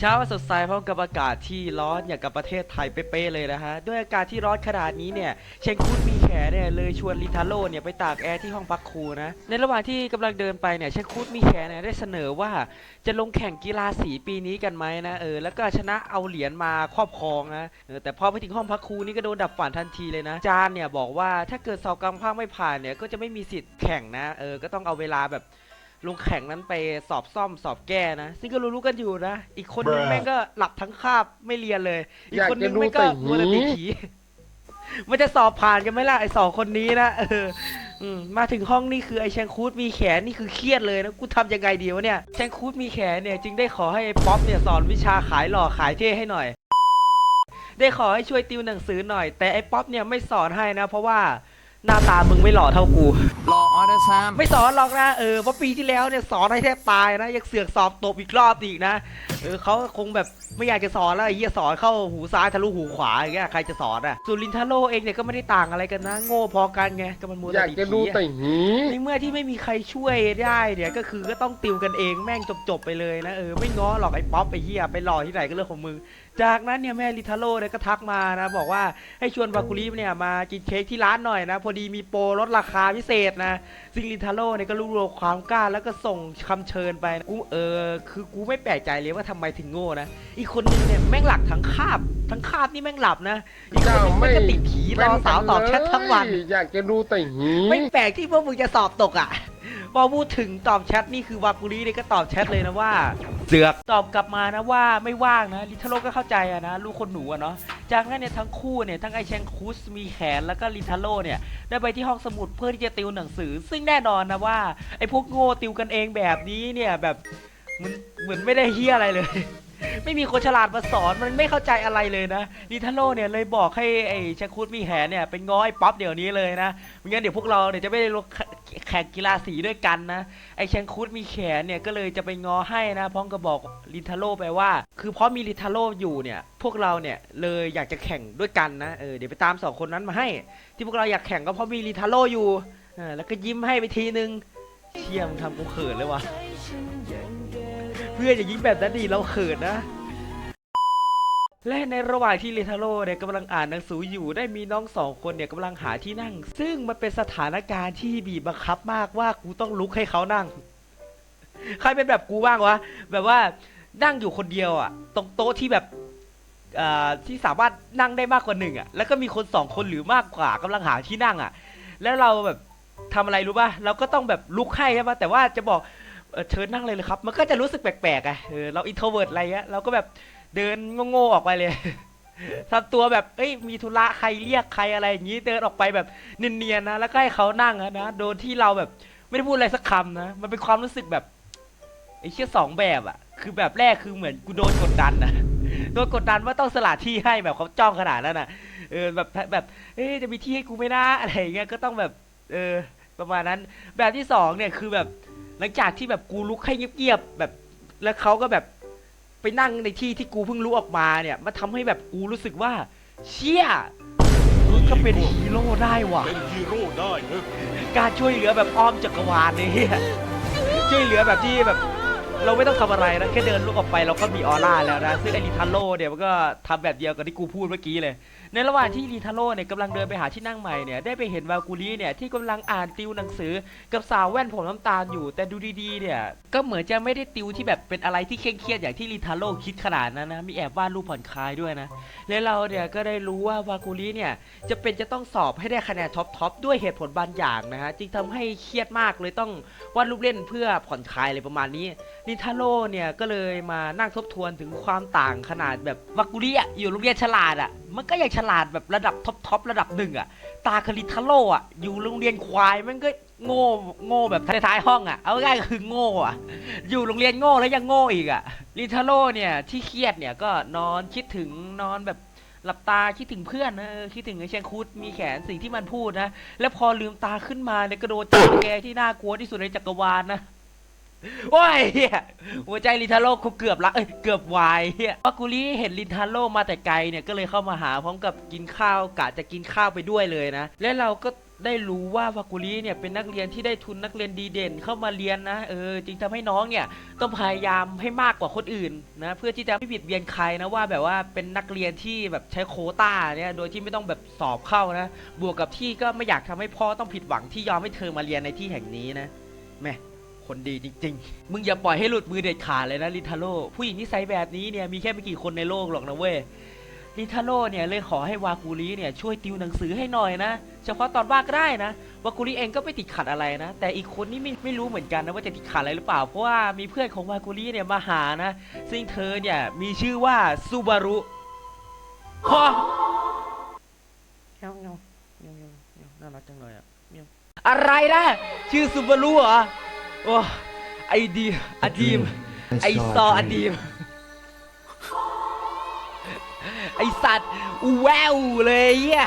เช้าวันสดใสพร้อมกับอากาศที่ร้อนอย่างกับประเทศไทยเป๊ะๆเลยนะฮะ ด้วยอากาศที่ร้อนขนาดนี้เนี่ย เชงคุดมีแขเนี่ยเลยชวนลิทาโร่เนี่ยไปตากแอร์ที่ห้องพักครูนะ ในระหว่างที่กำลังเดินไปเนี่ยเชงคุดมีแขเนี่ยได้เสนอว่าจะลงแข่งกีฬาสีปีนี้กันไหมนะเออแล้วก็ชนะเอาเหรียญมาครอบครองนะเออแต่พอไปถึงห้องพักครูนี่ก็โดนดับฝันทันทีเลยนะจานเนี่ยบอกว่าถ้าเกิดสอบกลางภาคไม่ผ่านเนี่ยก็จะไม่มีสิทธิ์แข่งนะเออก็ต้องเอาเวลาแบบ ลงแข่งนั้นไปสอบซ่อมสอบแก้นะ ซึ่งก็รู้ๆกันอยู่นะ อีกคนนึง Bruh แม่งก็หลับทั้งคาบไม่เรียนเลย อีกอยากคนนึงจะดูแม่งก็แต่หีมัวแต่ติดผี มันจะสอบผ่านกันไหมล่ะไอสองคนนี้นะเอออืมมาถึงห้องนี่คือไอแชงคูดมีแขนนี่คือเครียดเลยนะกูทำยังไงดีวะเนี่ยแชงคูดมีแขนเนี่ยจึงได้ขอให้ไอป๊อปเนี่ยสอนวิชาขายหล่อขายเท่ให้หน่อย ได้ขอให้ช่วยติวหนังสือหน่อย แต่ไอป๊อปเนี่ยไม่สอนให้นะ เพราะว่าหน้าตามึงไม่หล่อเท่ากู รอ ออเดอร์ซัมไม่สอนหรอกนะเออเพราะปีที่แล้วเนี่ยสอนให้แทบตายนะยังเสือกสอบตบอีกรอบอีกนะเออเขาคงแบบไม่อยากจะสอนแล้วไอ้เหี้ยสอนเข้าหูซ้ายทะลุหูขวาอย่างเงี้ยใครจะสอนอะส่วนลินทาโร่เองเนี่ยก็ไม่ได้ต่างอะไรกันนะ โง่พอกันไงก็มันมัวอแต่ยากดีจะดูผีแต่อะหีในเมื่อที่ไม่มีใครช่วยได้เนี่ยก็คือก็ต้องติวกันเองแม่งจบๆไปเลยนะเออไม่ง้อหรอกไอ้ป๊อปไอ้เหี้ยไปหล่อที่ไหนก็เรื่องของมึง จากนั้นเนี่ยแม่ลิทาโร่เนี่ยก็ทักมานะบอกว่าให้ชวนวากุริเนี่ยมากินเค้กที่ร้านหน่อยนะ พอดีมีโปรลดราคาพิเศษนะซึ่งลิทาโร่เนี่ยก็รู้รวมความกล้าแล้วก็ส่งคำเชิญไปนะกูเออคือกูไม่แปลกใจเลยว่าทำไมถึงโง่นะอีกคนนึงเนี่ยแม่งหลักทั้งคาบทั้งคาบนี่แม่งหลับนะอีกคนนึงแม่งก็ติดผีรอสาวตอบแชททั้งวัน อยากจะดูแต่หีไม่แปลกที่พวกมึงจะสอบตกอะพอพูดถึงตอบแชทนี่คือวากุริเนี่ยก็ตอบแชทเลยนะว่า เสือกตอบกลับมานะว่าไม่ว่างนะลิทาโร่ก็เข้าใจอะนะลูกคนหนูอะเนาะจากนั้นเนี่ยทั้งคู่เนี่ยทั้งไอแชงคุสมีแขนแล้วก็ลิทาโร่เนี่ยได้ไปที่ห้องสมุดเพื่อที่จะติวหนังสือ ซึ่งแน่นอนนะว่าไอพวกโง่ติวกันเองแบบนี้เนี่ยแบบมันเหมือนไม่ได้เฮียอะไรเลย ไม่มีคนฉลาดมาสอนมันไม่เข้าใจอะไรเลยนะลิทาโร่เนี่ยเลยบอกให้ไอแชงคุสมีแขนเนี่ยเป็นง้อไอป๊อปเดี๋ยวนี้เลยนะไม่งั้นเดี๋ยวพวกเราเนี่ยจะไม่ได้ลง แข่งกีฬาสีด้วยกันนะ ไอแชงคุดมีแขนเนี่ยก็เลยจะไปงอให้นะพร้อมกับบอกลิทาโร่ไปว่า คือเพราะมีลิทาโร่อยู่เนี่ย พวกเราเนี่ยเลยอยากจะแข่งด้วยกันนะเออเดี๋ยวไปตามสองคนนั้นมาให้ ที่พวกเราอยากแข่งก็เพราะมีลิทาโร่อยู่เออแล้วก็ยิ้มให้ไปทีนึงเชี่ยมงทำกูเขินเลยวะเพื่อนอย่ายิ้มแบบนั้นดิเราเขินนะ และในระหว่างที่ลิทาโร่เนี่ยกำลังอ่านหนังสืออยู่ได้มีน้องสองคนเนี่ยกำลังหาที่นั่ง ซึ่งมันเป็นสถานการณ์ที่บีบบังคับมากว่ากูต้องลุกให้เขานั่ง ใครเป็นแบบกูบ้างวะแบบว่านั่งอยู่คนเดียวอะ ตรงโต๊ะที่แบบอ่าที่สามารถนั่งได้มากกว่าหนึ่งอะแล้วก็มีคนสองคนหรือมากกว่ากำลังหาที่นั่งอะ แล้วเราแบบทำอะไรรู้ป่ะเราก็ต้องแบบลุกให้ใช่ป่ะแต่ว่าจะบอกเชิญนั่งเลยเลยครับ มันก็จะรู้สึกแปลกๆอะเเราอินโทรเวิร์ดอะไรเงี้ยเราก็แบบ เดินโง่ๆออกไปเลยทำตัวแบบเอ้ยมีธุระใครเรียกใครอะไรอย่างนี้เดินออกไปแบบเนียนๆนะแล้วก็ให้เขานั่งอะนะโดยที่เราแบบไม่ได้พูดอะไรสักคำนะมันเป็นความรู้สึกแบบไอ้เชี่ยสองแบบอะคือแบบแรกคือเหมือนกูโดนกดดันนะโดนกดดันว่าต้องสละที่ให้แบบเขาจ้องขนาดนั้นนะเออแบบแบบเอ๊ะจะมีที่ให้กูไหม่น่าอะไรอย่างเงี้ยก็ต้องแบบเออประมาณนั้น แบบที่สองเนี่ยคือแบบหลังจากที่แบบกูลุกให้เงียบๆแบบแล้วเขาก็แบบ ไปนั่งในที่ที่กูเพิ่งรู้ออกมาเนี่ยมันทำให้แบบกูรู้สึกว่า เชี่ยมึงก็เป็นฮีโร่ได้ว่ะ เป็นฮีโร่ได้นะการช่วยเหลือแบบอ้อมจักรวาลเนี่ยช่วยเหลือแบบที่แบบ เราไม่ต้องทำอะไรนะแค่เดินลุกออกไปเราก็มีออร่าแล้วนะซึ่งไอริทาโร่เนี่ยมันก็ทำแบบเดียวกับที่กูพูดเมื่อกี้เลย ในระหว่างที่ริทาโร่เนี่ยกำลังเดินไปหาที่นั่งใหม่เนี่ยได้ไปเห็นวากุลีเนี่ยที่กำลังอ่านติวหนังสือกับสาวแว่นผมน้ำตาลอยู่ แต่ดูดีๆเนี่ยก็เหมือนจะไม่ได้ติวที่แบบเป็นอะไรที่เคร่งเครียดอย่างที่ริทาโร่คิดขนาดนั้นนะมีแอบวาดรูปผ่อนคลายด้วยนะและเราเนี่ยก็ได้รู้ว่าวากุลีเนี่ยจะเป็นจะต้องสอบให้ได้คะแนนท็อปทอปด้วยเหตุผลบางอย่างนะฮะจึงทำให้เครียดมากเลยต้องวาดรูปเล่นเพื่อผ่อนคลายอะไรประมาณนี้นิทาโร่เนี่ยก็เลยมานั่งทบทวนถึงความต่างขนาดแบบวากุลีอะอยู่โรงเรียนฉลาดอะ มันก็ยังฉลาดแบบระดับท็อปทอประดับหนึ่งอะตาคาริทาโร่อะอยู่โรงเรียนควายมันก็โง่โง่แบบท้ายๆห้องอะเอาง่ายๆก็คือโง่อะอยู่โรงเรียนโง่แล้วยังโง่อีกอะลิทาโร่เนี่ยที่เครียดเนี่ยก็นอนคิดถึงนอนแบบหลับตาคิดถึงเพื่อนนะเออคิดถึงไอ้เชงคูดมีแขนสิ่งที่มันพูดนะแล้วพอลืมตาขึ้นมาเนี่ยกระโดดจับแกที่น่ากลัวที่สุดในจักรวาลนะ โอ้ยเหี้ยหัวใจลินทาโร่กูเกือบละเอ้ยเกือบวายเฮียปากุลีเห็นลินทาโร่มาแต่ไกลเนี่ยก็เลยเข้ามาหาพร้อมกับกินข้าวกะจะกินข้าวไปด้วยเลยนะ แล้วเราก็ได้รู้ว่าวากุริเนี่ยเป็นนักเรียนที่ได้ทุนนักเรียนดีเด่นเข้ามาเรียนนะเออจึงทำให้น้องเนี่ยต้องพยายามให้มากกว่าคนอื่นนะเพื่อที่จะไม่บิดเบียนใครนะว่าแบบว่าเป็นนักเรียนที่แบบใช้โคต้าเนี่ยโดยที่ไม่ต้องแบบสอบเข้านะ บวกกับที่ก็ไม่อยากทำให้พ่อต้องผิดหวังที่ยอมให้เธอมาเรียนในที่แห่งนี้นะแม่ คนดีจริงๆ มึงอย่าปล่อยให้หลุดมือเด็ดขาดเลยนะลิทาโร่ผู้หญิงนิสัยแบบนี้เนี่ยมีแค่ไม่กี่คนในโลกหรอกนะเว้ยลิทาโร่เนี่ยเลยขอให้วากุริเนี่ยช่วยติวหนังสือให้หน่อยนะ เฉพาะตอนว่างก็ได้นะวากุริเองก็ไม่ติดขัดอะไรนะ แต่อีกคนนี่ไม่ไม่รู้เหมือนกันนะว่าจะติดขัดอะไรหรือเปล่า เพราะว่ามีเพื่อนของวากุริเนี่ยมาหานะ ซึ่งเธอเนี่ยมีชื่อว่าซูบารุฮะเงี้ยวเงี้ยวเงี้ยวเงี้ยวเงี้ยวน่ารักจังเลยอะเงี้ยวอะไรนะชื่อซูบารุเหรอ โอ้ไอดีอดีม ไอซออดีม ไอสัตว์อูแววเลยเหี้ย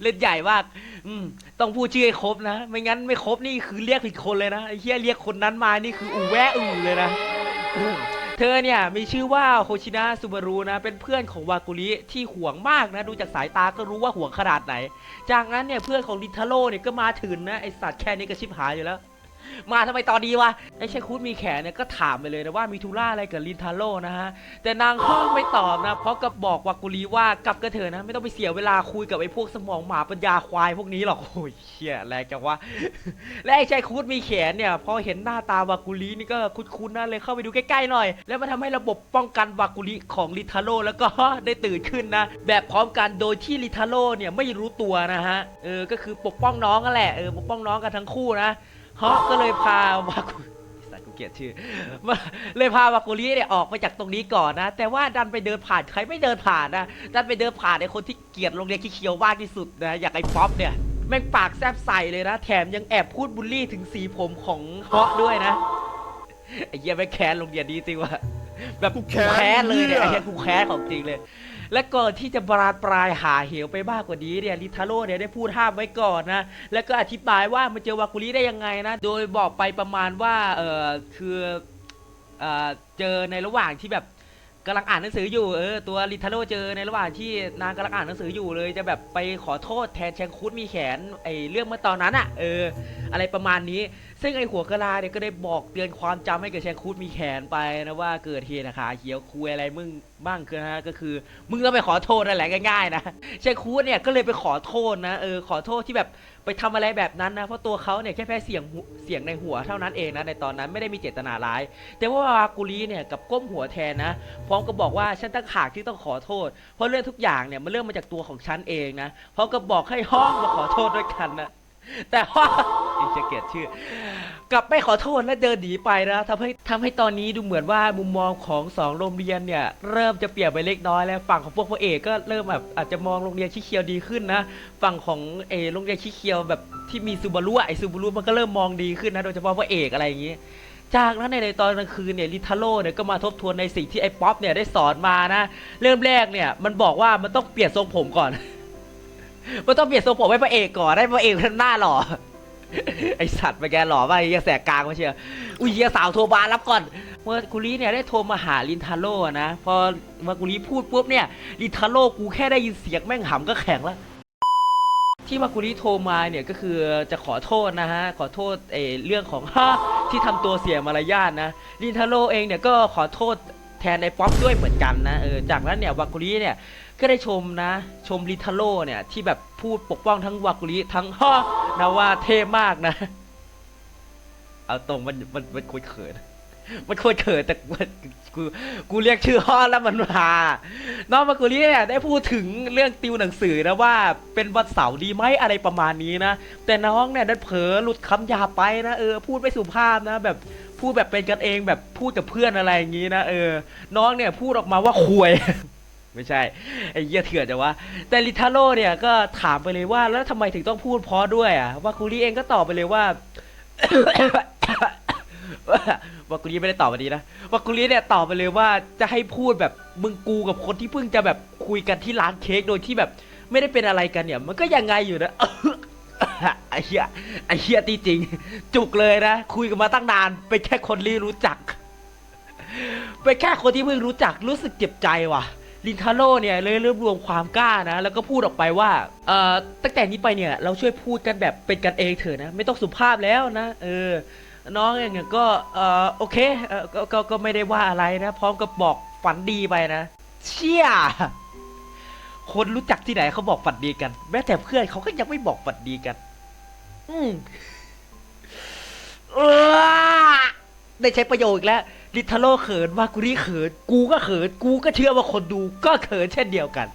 เล่นใหญ่มากอืมต้องพูดชื่อให้ครบนะ ไม่งั้นไม่ครบนี่คือเรียกผิดคนเลยนะ ไอ้เหี้ยเรียกคนนั้นมา นี่คืออูแวอูเลยนะอืม เธอเนี่ยมีชื่อว่าโฮชินะซูบารุนะเป็นเพื่อนของวากุริที่ห่วงมากนะดูจากสายตาก็รู้ว่าห่วงขนาดไหน จากนั้นเนี่ยเพื่อนของดิทาโร่เนี่ยก็มาถึงนะไอสัตว์แค่นี้ก็ชิบหายอยู่แล้ว มาทำไมตอนนี้วะไอ้เชคุดมีแขนเนี่ยก็ถามไปเลยนะว่ามีธุระอะไรกับลินทาโร่นะฮะ แต่นางห้องไม่ตอบนะ เพราะกับบอกวากุลีว่ากลับกันเถอะนะ ไม่ต้องไปเสียเวลาคุยกับไอ้พวกสมองหมาปัญญาควายพวกนี้หรอกโอ้ยเชี่ยแรงจังวะและไอ้ชายคุดมีแขนเนี่ยพอเห็นหน้าตาวากุลีนี่ก็คุ้นๆนะเลยเข้าไปดูใกล้ๆหน่อย แล้วมันทำให้ระบบป้องกันวากุลีของลิทาโร่แล้วก็ได้ตื่นขึ้นนะ แบบพร้อมกันโดยที่ลิทาโร่เนี่ยไม่รู้ตัวนะฮะเออก็คือปกป้องน้องกันแหละเออปกป้องน้องกันทั้งคู่นะ ฮะก็เลยพาวากุสัตว์กูเกลียดชื่อมาเลยพาวากุริเนี่ยออกไปจากตรงนี้ก่อนนะ แต่ว่าดันไปเดินผ่านใครไม่เดินผ่านนะ ดันไปเดินผ่านไอ้คนที่เกลียดโรงเรียนขี้เคียวมากที่สุดนะ อย่างไอ้ป๊อปเนี่ยแม่งปากแซบใส่เลยนะ แถมยังแอบพูดบูลลี่ถึงสีผมของเฮาะด้วยนะ ไอ้เหี้ยไม่งแค้นโรงเรียนนี้จริงว่ะแบบกูแค้นนเลยเนี่ยเหี้ไอ้ยเหี้ยกูแค้นของจริงเลย และก่อนที่จะบานปลายหาเหวไปมากกว่านี้เนี่ยลิทาโร่เนี่ยได้พูดห้ามไว้ก่อนนะแล้วก็อธิบายว่ามาเจอวากุริได้ยังไงนะโดยบอกไปประมาณว่าเออคือเออเจอในระหว่างที่แบบ กำลังอ่านหนังสืออยู่เออตัวลิทาโร่เจอในระหว่างที่นางกำลังอ่านหนังสืออยู่เลย จะแบบไปขอโทษแทนแชงคุดมีแขนไอเรื่องเมื่อตอนนั้นอะ่ะเออ อะไรประมาณนี้ ซึ่งไอหัวกะลาเนี่ยก็ได้บอกเตือนความจำให้กับแชงคุดมีแขนไปนะว่าเกิดเหตุนะคะเขียวคุยอะไรมึงบ้างคือนะฮะก็คือ มึงต้องไปขอโทษนั่นแหละง่ายๆนะแชงคุดเนี่ยก็เลยไปขอโทษนะเออขอโทษที่แบบ ไปทำอะไรแบบนั้นนะเพราะตัวเขาเนี่ยแค่แพ้เสียงเสียงในหัวเท่านั้นเองนะในตอนนั้นไม่ได้มีเจตนาร้าย แต่ว่าวากุลีเนี่ยกับก้มหัวแทนนะพร้อมก็บอกว่าฉันตั้งหากที่ต้องขอโทษ เพราะเรื่องทุกอย่างเนี่ยมันเริ่มมาจากตัวของฉันเองนะพร้อมก็บอกให้ห้องมาขอโทษด้วยกันนะ แต่ว่าอีกจะเกลียดชื่อ กลับไม่ขอโทษและเดินหนีไปนะทำให้ทำให้ตอนนี้ดูเหมือนว่ามุมมองของสองโรงเรียนเนี่ย เริ่มจะเปลี่ยนไปเล็กน้อยแล้วฝั่งของพวกพระเอกก็เริ่มแบบอาจจะมองโรงเรียนขี้เคียวดีขึ้นนะฝั่งของเอโรงเรียนขี้เคียวแบบที่มีซูบารุอไอซูบารุมันก็เริ่มมองดีขึ้นนะโดยเฉพาะพระเอกอะไรอย่างงี้จากนั้นในในตอนกลางคืนเนี่ยลิทาโร่เนี่ยก็มาทบทวนในสิ่งที่ไอ้ป๊อปเนี่ยได้สอนมานะเริ่มแรกเนี่ยมันบอกว่ามันต้องเปลี่ยนทรงผมก่อน มันต้องเปลี่ยนทรงผมให้พระเอกก่อนให้พระเอกหน้าหล่อ ไอสัตว์ไปแกหล่อไปเหี้ยแสกกลางมาเชียวอุ้ยเหี้ยสาวโทรมารับก่อน เมื่อกุลีเนี่ยได้โทรมาหาลินทาโร่นะ พอเมากุลีพูดปุ๊บเนี่ย ลินทาโร่กูแค่ได้ยินเสียงแม่งหำก็แข็งแล้วที่มากุลีโทรมาเนี่ยก็คือจะขอโทษนะฮะ ขอโทษเออเรื่องของ ที่ทำตัวเสียมารยาทนะลินทาโร่เองเนี่ยก็ขอโทษ แทนไอ้ป๊อปด้วยเหมือนกันนะเออจากนั้นเนี่ยวากุลีเนี่ยก็ได้ชมนะชมลิทาโร่เนี่ยที่แบบพูดปกป้องทั้งวากุริทั้งฮ่อนะว่าเท่มากนะเอาตรงมันมันมันควรเขินมันควรเขินแต่กูกูเรียกชื่อฮ่อแล้วมันมานองวากุริเนี่ยได้พูดถึงเรื่องติวหนังสือนะว่าเป็นวันเสาร์ดีไหมอะไรประมาณนี้นะ แต่น้องเนี่ยได้เผลอหลุดคำหยาไปนะเออพูดไม่สุภาพนะแบบ พูดแบบเป็นกันเองแบบพูดกับเพื่อนอะไรอย่างนี้นะเออ น้องเนี่ยพูดออกมาว่าควยไม่ใช่ไอ้เหี้ยเถื่อนจังวะแต่ลิทาโร่เนี่ยก็ถามไปเลยว่าแล้วทำไมถึงต้องพูดเพราะด้วยอะวาคุริเองก็ตอบไปเลยว่าวากุริไม่ได้ตอบมาดีนะวากุริเนี่ยตอบไปเลยว่าจะให้พูดแบบมึงกูกับคนที่เพิ่งจะแบบคุยกันที่ร้านเค้กโดยที่แบบ ไม่ได้เป็นอะไรกันเนี่ย มันก็ยังไงอยู่นะ ไอ้เหี้ยไอ้เหี้ยตีจริง จุกเลยนะ คุยกันมาตั้งนาน เป็นแค่คนที่รู้จัก เป็นแค่คนที่เพิ่งรู้จักรู้สึกเจ็บใจว่ะลินทาโร่เนี่ยเลยรวบรวมความกล้านะ แล้วก็พูดออกไปว่าเอ่อตั้งแต่นี้ไปเนี่ย เราช่วยพูดกันแบบเป็นกันเองเถอะนะ ไม่ต้องสุภาพแล้วนะ เออ น้องอย่างก็เอ่อโอเคเออก็ก็ก็ไม่ได้ว่าอะไรนะ พร้อมกับบอกฝันดีไปนะ เชี่ยคนรู้จักที่ไหนเขาบอกฝันดีกัน แม้แต่เพื่อนเขาก็ยังไม่บอกฝันดีกัน อืมเออได้ใช้ประโยชน์อีกแล้วลิทาโร่เขินวากุริเขิน กูก็เขิน กูก็เชื่อว่าคนดูก็เขินเช่นเดียวกัน